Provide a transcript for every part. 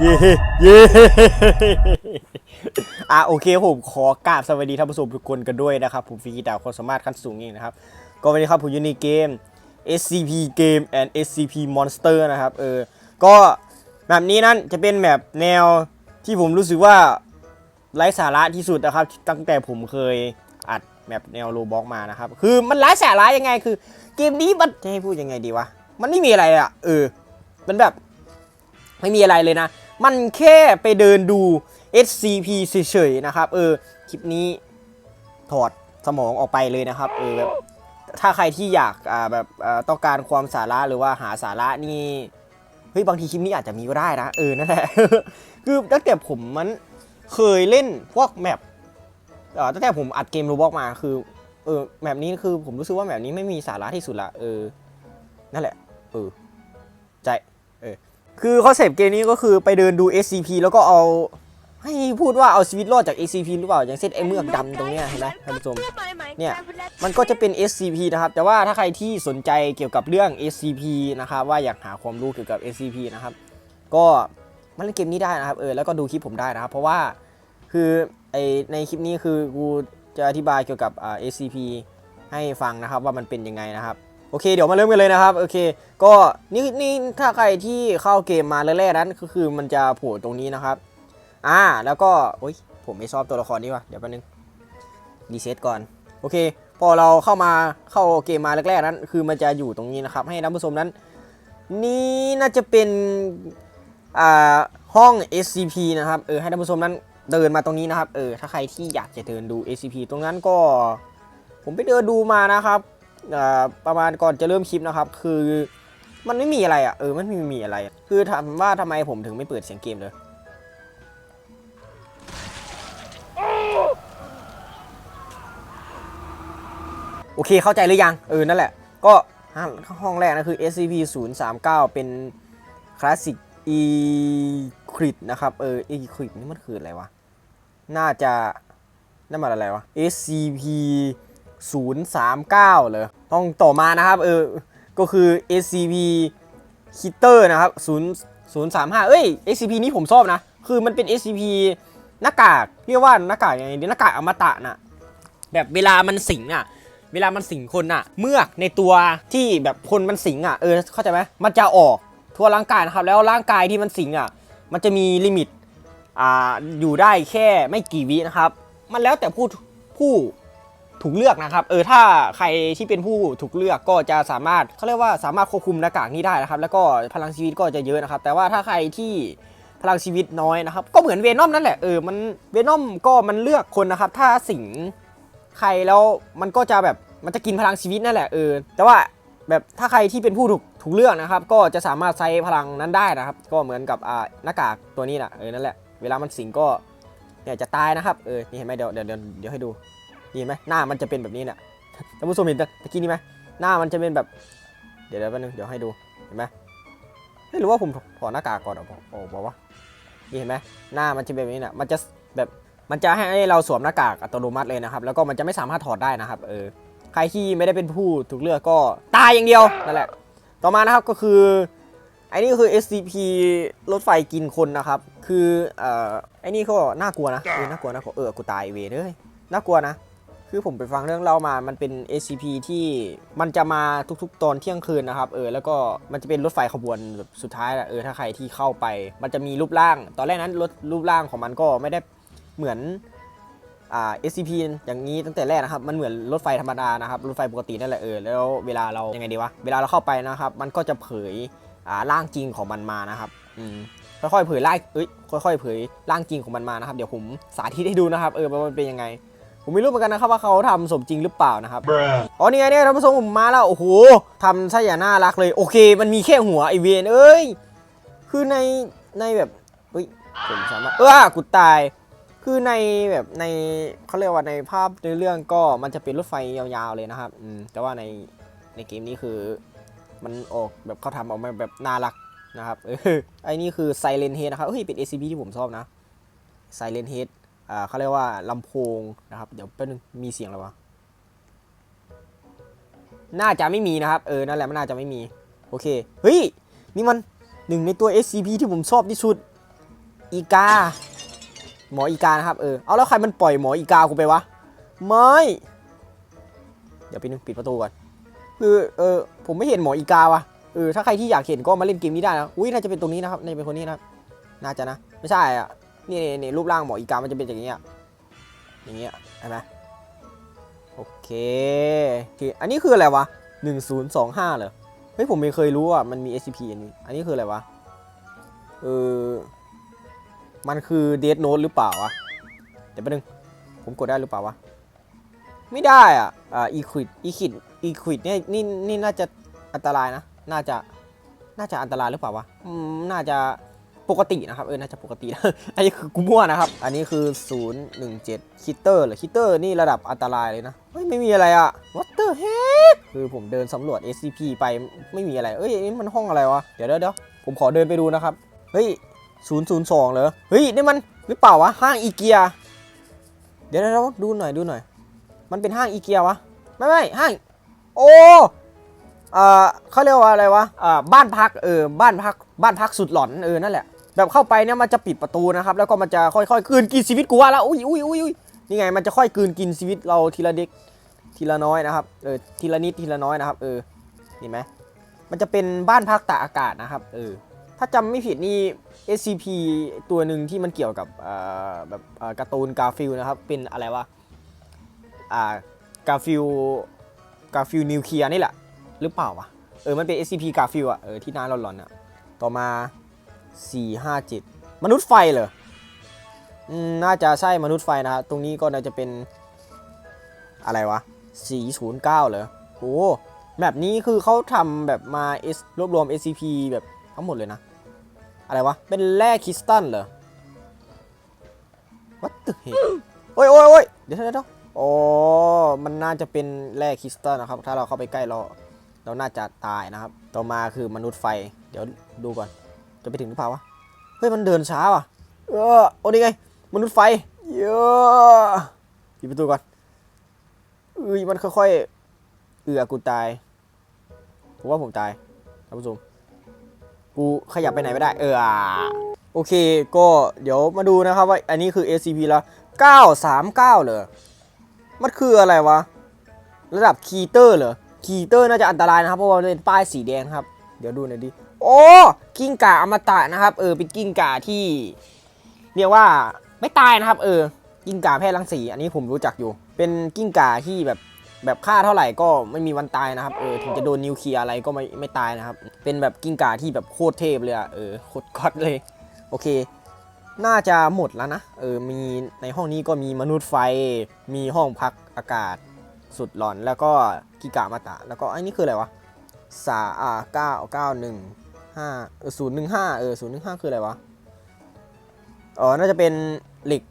เย่เย่อะโอเคผมขอกราบสวัสดีท่านผู้ชมทุกคนกันด้วยนะครับ ผมฟิกิตาวความสามารถขั้นสูงเองนะครับ ก็วันนี้ครับผมอยู่ในเกม SCP Game and SCP Monster นะครับเออก็แบบนี้นั้นจะเป็นแบบแนวที่ผมรู้สึกว่าไร้สาระที่สุดนะครับ ตั้งแต่ผมเคยอัดแบบแนวโลบ็อกมานะครับ คือมันไร้สาระยังไงคือ เกมนี้มันจะให้พูดยังไงดีวะ มันไม่มีอะไรอะเออมันแบบไม่มีอะไรเลยนะ มันแค่ไปเดินดู SCP เฉยๆนะครับ เออ คลิปนี้ถอดสมองออกไปเลยนะครับ เออแบบถ้าใครที่อยากอ่าแบบต้องการความสาระหรือว่าหาสาระนี่เฮ้ยบางทีคลิปนี้อาจจะมีก็ได้นะเออนั่นแหละคือตั้งแต่ผมมันเคยเล่นพวกแมปตั้งแต่ผมอัดเกมโรบอกมาคือเออแมปนี้คือผมรู้สึกว่าแมปนี้ไม่มีสาระที่สุดละเออนั่นแหละ เออใจเออคือคอนเซปต์เกมนี้ก็คือไปเดินดู SCP แล้วก็เอาให้พูดว่าเอาชีวิตรอดจาก SCP หรือเปล่า อย่างเช่นไอ้เมือกดำตรงเนี้ยเห็นไหมท่านผู้ชมเนี่ยมันก็จะเป็น SCP นะครับ แต่ว่าถ้าใครที่สนใจเกี่ยวกับเรื่อง SCP นะครับว่าอยากหาความรู้เกี่ยวกับ SCP นะครับ ก็มาเล่นเกมนี้ได้นะครับเออแล้วก็ดูคลิปผมได้นะครับ เพราะว่าคือไอในคลิปนี้คือกูจะอธิบายเกี่ยวกับอ่า SCP ให้ฟังนะครับว่ามันเป็นยังไงนะครับ โอเคเดี๋ยวมาเริ่มกันเลยนะครับโอเค ก็นี่นี่ถ้าใครที่เข้าเกมมาแรกๆนั้นก็คือมันจะโผล่ตรงนี้นะครับ อ่าแล้วก็โอ๊ยผมไม่ชอบตัวละครนี้ว่ะเดี๋ยวแป๊บนึงรีเซ็ตก่อนโอเค พอเราเข้ามาเข้าเกมมาแรกๆนั้น คือมันจะอยู่ตรงนี้นะครับ ให้ท่านผู้ชมนั้น นี่น่าจะเป็นอ่าห้อง SCP นะครับเออให้ท่านผู้ชมนั้นเดินมาตรงนี้นะครับเออถ้าใครที่อยากจะเดินดู SCP ตรงนั้นก็ ผมไปเดินดูมานะครับ ประมาณก่อนจะเริ่มคลิปนะครับ คือมันไม่มีอะไรอะเออมันไม่มีอะไร คือถามว่าทำไมผมถึงไม่เปิดเสียงเกมเลยโอเคเข้าใจหรือยัง เออ นั่นแหละ ก็ห้องแรกนะคือ SCP 0 3 9เป็นคลาสสิกอีคริดนะครับ เอออีคริดนี่มันคืออะไรวะ น่าจะนั่นมันอะไรวะ SCP 0 3 9เลยห้องต่อมานะครับเออก็คือ SCP คิเตอร์นะครับ0 0 3 5 เอ้ย SCP นี้ผมชอบนะ คือมันเป็น SCP หน้ากากเรียกว่าหน้ากากยังไงดีหน้ากากอมตะน่ะแบบเวลามันสิงอะ เวลามันสิงคนอะ เมือกในตัวที่แบบคนมันสิงอะเออเข้าใจไหมมันจะออกทั่วร่างกายนะครับ แล้วร่างกายที่มันสิงอะ มันจะมีลิมิตอ่าอยู่ได้แค่ไม่กี่วินะครับ มันแล้วแต่ผู้ผู้ ถูกเลือกนะครับเออถ้าใครที่เป็นผู้ถูกเลือกก็จะสามารถเขาเรียกว่าสามารถควบคุมหน้ากากนี้ได้นะครับ แล้วก็พลังชีวิตก็จะเยอะนะครับ แต่ว่าถ้าใครที่พลังชีวิตน้อยนะครับ ก็เหมือนเวนอมนั่นแหละเออมันเวนอมก็มันเลือกคนนะครับ ถ้าสิงใครแล้วมันก็จะแบบมันจะกินพลังชีวิตนั่นแหละเออแต่ว่าแบบถ้าใครที่เป็นผู้ถูกถูกเลือกนะครับ ก็จะสามารถใช้พลังนั้นได้นะครับ ก็เหมือนกับอ่าหน้ากากตัวนี้นะเออนั่นแหละเวลามันสิงก็เนี่ยจะตายนะครับเออนี่เห็นไหมเดี๋ยวเดี๋ยวเดี๋ยวเดี๋ยวให้ดู นี่เห็นไหมหน้ามันจะเป็นแบบนี้เนี่ยท่านผู้ชมเห็นตะตะกี้นี่ไหมหน้ามันจะเป็นแบบ เดี๋ยวเดี๋ยวแป๊บนึงเดี๋ยวให้ดูเห็นไหมไม่รู้ว่าผมถอดหน้ากากก่อนเหรอโอ้บอกว่านี่เห็นไหมหน้ามันจะเป็นแบบนี้เนะมันจะแบบมันจะให้เราสวมหน้ากากอัตโนมัติเลยนะครับ แล้วก็มันจะไม่สามารถถอดได้นะครับเออใครที่ไม่ได้เป็นผู้ถูกเลือกก็ตายอย่างเดียวนั่นแหละ ต่อมานะครับก็คือไอ้นี่ก็คือ SCP รถไฟกินคนนะครับ คือเอ่อไอ้นี่ก็น่ากลัวนะเออน่ากลัวนะเออกูตายเวเลยน่ากลัวนะ คือผมไปฟังเรื่องเล่ามา มันเป็น SCP ที่มันจะมาทุกๆ ตอนเที่ยงคืนนะครับ เออ แล้วก็มันจะเป็นรถไฟขบวนแบบสุดท้ายแหละเออ ถ้าใครที่เข้าไป มันจะมีรูปร่าง ตอนแรกนั้นรถรูปร่างของมันก็ไม่ได้เหมือนอ่า SCP อย่างนี้ตั้งแต่แรกนะครับ มันเหมือนรถไฟธรรมดานะครับ รถไฟปกตินั่นแหละเออ แล้วเวลาเรายังไงดีวะ เวลาเราเข้าไปนะครับ มันก็จะเผยอ่าร่างจริงของมันมานะครับ อืมค่อยๆเผยร่างเอ้ย ค่อยๆเผยร่างจริงของมันมานะครับ เดี๋ยวผมสาธิตให้ดูนะครับ เออว่ามันเป็นยังไง ผมไม่รู้เหมือนกันนะครับว่าเขาทำสมจริงหรือเปล่านะครับ Bruh. อ๋อนี่ไงเนี่ยท่านผู้ชมผมมาแล้ว โอ้โหทำซะอย่างน่ารักเลย โอเค มันมีแค่หัวไอเวนเอ้ย คือในในแบบเฮ้ยผมสามารถเออกูตาย คือในแบบในเขาเรียกว่าในภาพในเรื่องก็มันจะเป็นรถไฟยาวๆเลยนะครับ อืม แต่ว่าในในเกมนี้คือ มันออกแบบเขาทำออกมาแบบน่ารักนะครับ เออไอ้นี่คือ Silent Head นะครับ เฮ้ย เป็น SCP ที่ผมชอบนะ Silent Head อ่าเเขาเรียกว่าลำโพงนะครับ เดี๋ยวแป๊บนึงมีเสียงอะไรวะน่าจะไม่มีนะครับ เออ นั่นแหละมันน่าจะไม่มี โอเค เฮ้ย นี่มันหนึ่งในตัว SCP ที่ผมชอบที่สุด อีกา หมออีกานะครับ เออ เอาแล้วใครมันปล่อยหมออีกากูไปวะ ไม่ เดี๋ยวไปนึงปิดประตูก่อน คือ เออ ผมไม่เห็นหมออีกาวะเออ ถ้าใครที่อยากเห็นก็มาเล่นเกมนี้ได้นะ อุ้ยน่าจะเป็นตรงนี้นะครับน่าจะเป็นคนนี้นะครับน่าจะนะ ไม่ใช่อะ นี่นี่นรูปร่างหมออีกามันจะเป็นอย่างเงี้ยอย่างเงี้ยเห็นไหมโอเคโอเคอันนี้คืออะไรวะ1025เหรอเฮ้ยผมไม่เคยรู้อะมันมี SCP อันนี้อันนี้คืออะไรวะเออมันคือเด n โน e หรือเปล่าวะเดี๋ยวแป๊บนึงผมกดได้หรือเปล่าวะไม่ได้อะอ่าอีควิดอีคิดอีควิดเนี่ยนี่นี่น่าจะอันตรายนะ น่าจะน่าจะอันตรายหรือเปล่าวะอืมน่าจะ ปกตินะครับเออน่าจะปกติอันนี้คือกูมั่วนะครับ อันนี้คือ 017 คิตเตอร์เหรอคิตเตอร์นี่ระดับอันตรายเลยนะเฮ้ยไม่มีอะไรอะ what the heck คือผมเดินสำรวจ SCP ไปไม่มีอะไร เอ้ยนี่มันห้องอะไรวะ เดี๋ยวเดี๋ยวผมขอเดินไปดูนะครับ เฮ้ย 002 เหรอ เฮ้ยนี่มันหรือเปล่าวะห้างอีเกีย เดี๋ยวเดี๋ยวดูหน่อยดูหน่อย มันเป็นห้างอีเกียวะ ไม่ไม่ห้าง โอ้เอ่อเขาเรียกว่าอะไรวะอ่าบ้านพักเออบ้านพักบ้านพักสุดหลอนเออนั่นแหละ แบบเข้าไปเนี่ยมันจะปิดประตูนะครับ แล้วก็มันจะค่อยๆกลืนกินชีวิตกูว่าแล้วอุ้ยอุ้ยอุ้ยอุ้ยนี่ไงมันจะค่อยกลืนกินชีวิตเราทีละเด็กทีละน้อยนะครับเออทีละนิดทีละน้อยนะครับ เออเห็นไหมมันจะเป็นบ้านพักตากอากาศนะครับเออถ้าจำไม่ผิดนี่ SCP ตัวหนึ่งที่มันเกี่ยวกับอ่แบบอ่การ์ตูนกาฟิลนะครับ เป็นอะไรวะอ่ากาฟิลกาฟิลนิวเคลียร์นี่แหละ หรือเปล่าวะเออมันเป็น SCP กาฟิลอะเออที่น้าร้อนๆอะต่อมา 457 มนุษย์ไฟเหรอน่าจะใช่มนุษย์ไฟนะครับตรงนี้ก็น่าจะเป็นอะไรวะ 409 เหรอโอ้แบบนี้คือเขาทำแบบมา S รวบรวม SCP แบบทั้งหมดเลยนะ อะไรวะ เป็นแร่คริสตัลเหรอ What the heck โอ้ยโอ้ยโอ้ยเดี๋ยวเดี๋ยวเดี๋ยวอ๋อ มันน่าจะเป็นแร่คริสตัลนะครับ ถ้าเราเข้าไปใกล้เรา เราน่าจะตายนะครับ ต่อมาคือมนุษย์ไฟ เดี๋ยวดูก่อน จะไปถึงหรือเปล่าวะ เฮ้ย มันเดินช้าว่ะ เออโอ้นี่ไง มนุษย์ไฟ เยอะปิดประตูก่อนเอ้ยมันค่อยๆ เอือกูตาย ผมว่าผมตายท่านผู้ชมกูขยับไปไหนไม่ได้ เออโอเค ก็เดี๋ยวมาดูนะครับว่าอันนี้คือ SCP แล้ว939 เหรอ มันคืออะไรวะ ระดับคีเตอร์เหรอ คีเตอร์น่าจะอันตรายนะครับ เพราะว่ามันเป็นป้ายสีแดงครับ เดี๋ยวดูหน่อยดิ โอ้กิ้งก่าอมตะนะครับเออเป็นกิ้งก่าที่เรียกว่าไม่ตายนะครับ เออ กิ้งก่าแพร่รังสี อันนี้ผมรู้จักอยู่ เป็นกิ้งก่าที่แบบแบบฆ่าเท่าไหร่ก็ไม่มีวันตายนะครับเออถึงจะโดนนิวเคลียร์อะไรก็ไม่ไม่ตายนะครับ เป็นแบบกิ้งก่าที่แบบโคตรเทพเลยอะเออโคตรก๊อตเลย โอเค น่าจะหมดแล้วนะเออมีในห้องนี้ก็มีมนุษย์ไฟ มีห้องพักอากาศสุดหลอนแล้วก็กิกามาตะ แล้วก็ไอันนี้คืออะไรวะสาอ่าเก้าเก้าหนึ่ง ห้าศูนย์หนึ่งห้าเออศูนย์หนึ่งห้าคืออะไรวะ อ๋อ น่าจะเป็นเหล็ก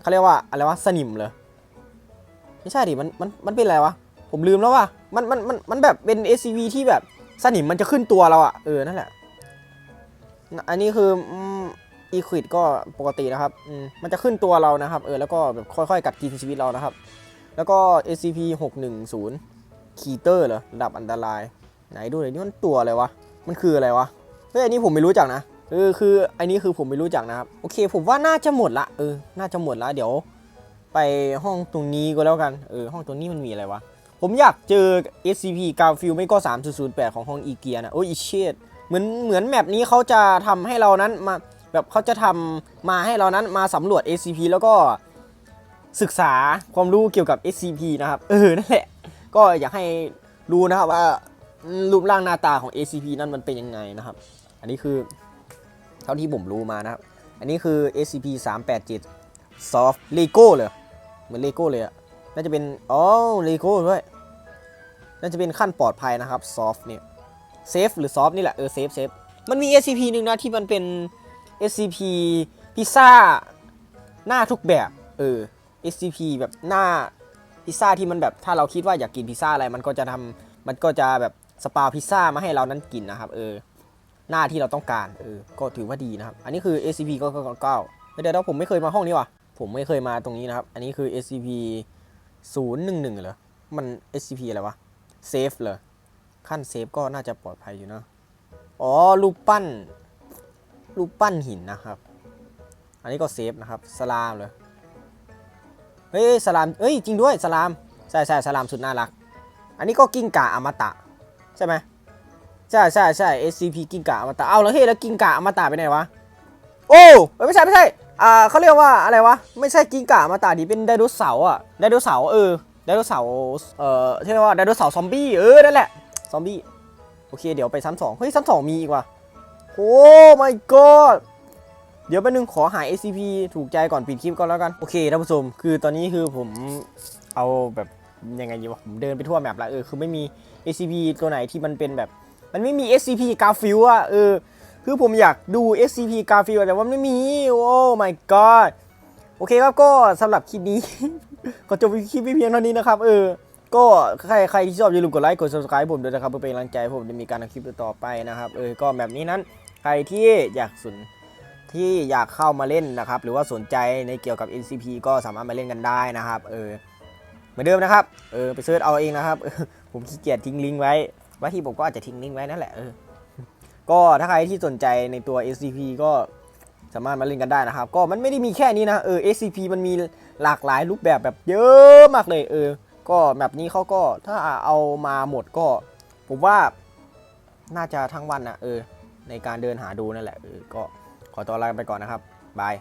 เขาเรียกว่าอะไรวะสนิมเหรอ ไม่ใช่ดิ มัน มัน มันเป็นอะไรวะ ผมลืมแล้วว่ะ มัน มัน มัน มันแบบเป็น SCV ที่แบบสนิมมันจะขึ้นตัวเราอะเออ นั่นแหละ อันนี้คืออีควิดก็ปกตินะครับมมันจะขึ้นตัวเรานะครับ เออ แล้วก็แบบค่อยๆ กัดกินชีวิตเรานะครับ แล้วก็ SCP 610คีเตอร์เหรอระดับอันตราย ไหนดูหน่อยนี่มันตัวอะไรวะ มันคืออะไรวะเฮ้ยอันนี้ผมไม่รู้จักนะเออคืออันนี้คือผมไม่รู้จักนะครับโอเค ผมว่าน่าจะหมดละเออน่าจะหมดละเดี๋ยว ไปห้องตรงนี้ก็แล้วกันเออห้องตรงนี้มันมีอะไรวะผมอยากเจอ SCP กาฟิลไม่ก็ 3008 ของห้องอีเกียนะโอ้ยอีเชดเหมือนเหมือนแมปนี้เขาจะทำให้เรานั้นมาแบบเขาจะทำมาให้เรานั้นมาสำรวจ SCP แล้วก็ศึกษาความรู้เกี่ยวกับ SCP นะครับ เออ นั่นแหละ ก็อยากให้รู้นะครับว่า รูปร่างหน้าตาของ SCP นั้นมันเป็นยังไงนะครับ อันนี้คือเท่าที่ผมรู้มานะครับ อันนี้คือ SCP 387 Soft Lego เลย เหมือนเลโก้เลยอะน่าจะเป็น อ๋อเลโก้ด้วย น่าจะเป็นขั้นปลอดภัยนะครับซอฟเนี่ยเซฟหรือซอฟนี่แหละ เออเซฟเซฟมันมี SCP หนึ่งนะที่มันเป็น SCP พิซซ่าหน้าทุกแบบ เออ SCP แบบหน้าพิซซ่าที่มันแบบถ้าเราคิดว่าอยากกินพิซซ่าอะไรมันก็จะทำมันก็จะแบบ สปาพิซซ่ามาให้เรานั้นกินนะครับเออหน้าที่เราต้องการเออก็ถือว่าดีนะครับ อันนี้คือ SCP 9 9 9เดี๋ยวเดี๋ยวผมไม่เคยมาห้องนี้ว่ะผมไม่เคยมาตรงนี้นะครับ อันนี้คือ SCP 011เหรอมัน SCP อะไรวะเซฟเหรอขั้นเซฟก็น่าจะปลอดภัยอยู่นะอ๋อรูปปั้นรูปปั้นหินนะครับ อันนี้ก็เซฟนะครับสลามเลยเฮ้ยสลามเอ้ยจริงด้วยสลามใช่ใช่สลามสุดน่ารัก อันนี้ก็กิ้งก่าอมตะ ใช่ไหมใช่ใช่ใช่ SCP กิ้งก่าอมตะเอาแล้วเฮ้ยแล้วกิ้งก่าอมตะไปไหนวะโอ้ยไม่ใช่ไม่ใช่อ่าเขาเรียกว่าอะไรวะไม่ใช่กิ้งก่าอมตะดิเป็นไดโนเสาร์อะไดโนเสาร์เออไดโนเสาร์เอ่อที่เรียกว่าไดโนเสาร์ซอมบี้เออนั่นแหละซอมบี้โอเคเดี๋ยวไปซ้ำสองเฮ้ยซ้ำสองมีอีกว่ะโอ้ my god เดี๋ยวแป๊บนึงขอหา SCP ถูกใจก่อนปิดคลิปก่อนแล้วกัน โอเคท่านผู้ชม คือตอนนี้คือผมเอาแบบ ยังไงดีวะผมเดินไปทั่วแมปแล้วเออคือไม่มี SCP ตัวไหนที่มันเป็นแบบ มันไม่มี SCP กาฟิลอะเออคือผมอยากดู SCP กาฟิลแต่ว่าไม่มีโอ้ my god โอเคครับก็สำหรับคลิปนี้ ก็จบคลิปไว้เพียงเท่านี้นะครับ เออ ก็ใครใครที่ชอบอย่าลืมกดไลค์กด subscribe ผมด้วยนะครับเพื่อเป็นกำลังใจผมจะมีการทำคลิปต่อไปนะครับเออก็แบบนี้นั้นใครที่อยากสนที่อยากเข้ามาเล่นนะครับ หรือว่าสนใจในเกี่ยวกับ NCP ก็สามารถมาเล่นกันได้นะครับ เออ เหมือนเดิมนะครับเออไปเสิร์ชเอาเองนะครับออผมขี้เกียจทิ้งลิงก์ไว้ว่าที่ผมก็อาจจะทิ้งลิงก์ไว้นั่นแหละเออก็ถ้าใครที่สนใจในตัว SCP ก็สามารถมาเล่นกันได้นะครับ ก็มันไม่ได้มีแค่นี้นะเออ SCP มันมีหลากหลายรูปแบบแบบเยอะมากเลย เออ ก็แบบนี้เขาก็ถ้าเอามาหมดก็ ผมว่าน่าจะทั้งวันนะเออ ในการเดินหาดูนั่นแหละเออก็ขอตัวลาไปก่อนนะครับบาย